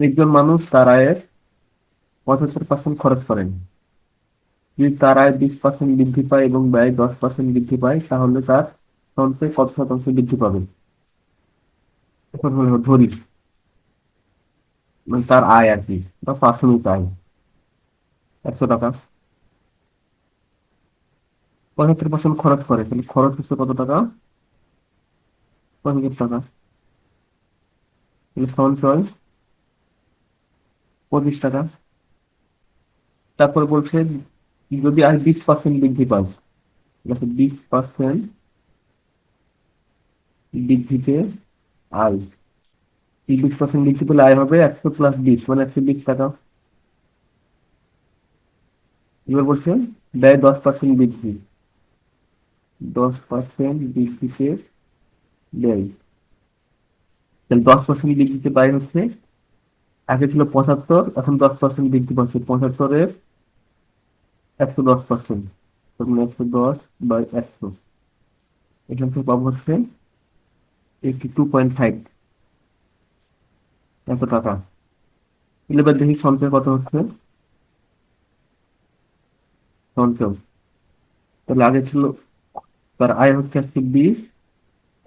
একজন মানুষ তার আয়ের পঁচাত্তর পার্সেন্ট খরচ করেন। যদি তার আয় বিশ পার্সেন্ট বৃদ্ধি পায় এবং ব্যয় দশ পার্সেন্ট বৃদ্ধি পায়, তাহলে তার সঞ্চয় কত শতাংশ বৃদ্ধি পাবে? ধরি। মানে তার আয় আর কি, বা প্রাথমিক আয়। একশো টাকা। পঁচাত্তর পার্সেন্ট খরচ করে, তাহলে খরচ হচ্ছে কত টাকা? পঁচাত্তর টাকা। সঞ্চয় পঁচিশ টাকা। তারপরে বলছে, যদি আর বিশ পার্সেন্ট বৃদ্ধি দেখো বিশ পার্সেন্ট বৃদ্ধিতে আয়। বিশ পার্সেন্ট বৃদ্ধি পেলে আয় হবে একশো প্লাস বিশ মানে একশো বিশ টাকা। এবার বলছে, ব্যয় দশ পার্সেন্ট বৃদ্ধি। দশ পার্সেন্ট বৃদ্ধিতে ব্যয়। দশ পার্সেন্ট বৃদ্ধিতে ব্যয় হচ্ছে আগে ছিল পঁচাত্তর, এখন দশ পার্সেন্ট বৃদ্ধি পাচ্ছে। পঁচাত্তরের একশো দশ পার্সেন্ট একশো দশ বাই একশো। এখান থেকে পাবো হচ্ছে এইটি টু পয়েন্ট ফাইভ এত টাকা। এবার দেখি সঞ্চয় কত হচ্ছে। সঞ্চয়। তাহলে আগে ছিল, তার আয় হচ্ছে একশো বিশ,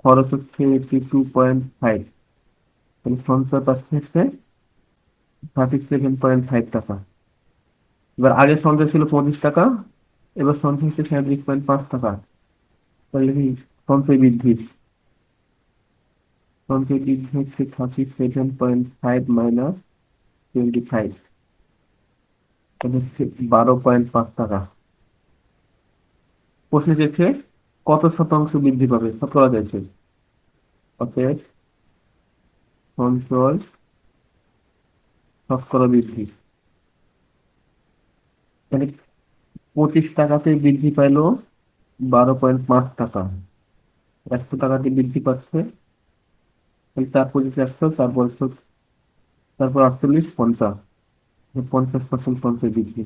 খরচ হচ্ছে এইটি টু পয়েন্ট ফাইভ তাহলে সঞ্চয় পাচ্ছে হচ্ছে থার্টি সেভেন পয়েন্ট ফাইভ টাকা। এবার আগের সঞ্চয় ছিল পঁচিশ টাকা, এবার সঞ্চয় হচ্ছে সাঁত্রিশ পয়েন্ট পাঁচ টাকা। তাহলে কি সঞ্চয় বৃদ্ধি? সঞ্চয় বৃদ্ধি হচ্ছে thirty seven point five minus twenty five হচ্ছে বারো পয়েন্ট পাঁচ টাকা। প্রশ্নে চেয়েছে কত শতাংশ বৃদ্ধি পাবে? শতকরা চাইছে অতএব সঞ্চয় শতকরা বৃদ্ধি মানে পঁচিশ টাকাতে বৃদ্ধি পাইলো বারো পয়েন্ট পাঁচ টাকা। একশো টাকাতে বৃদ্ধি পাচ্ছে। তার পঁচিশ একশো, তারপর তারপর আটচল্লিশ, পঞ্চাশ। পঞ্চাশ পার্সেন্ট পঞ্চাশ বৃদ্ধি।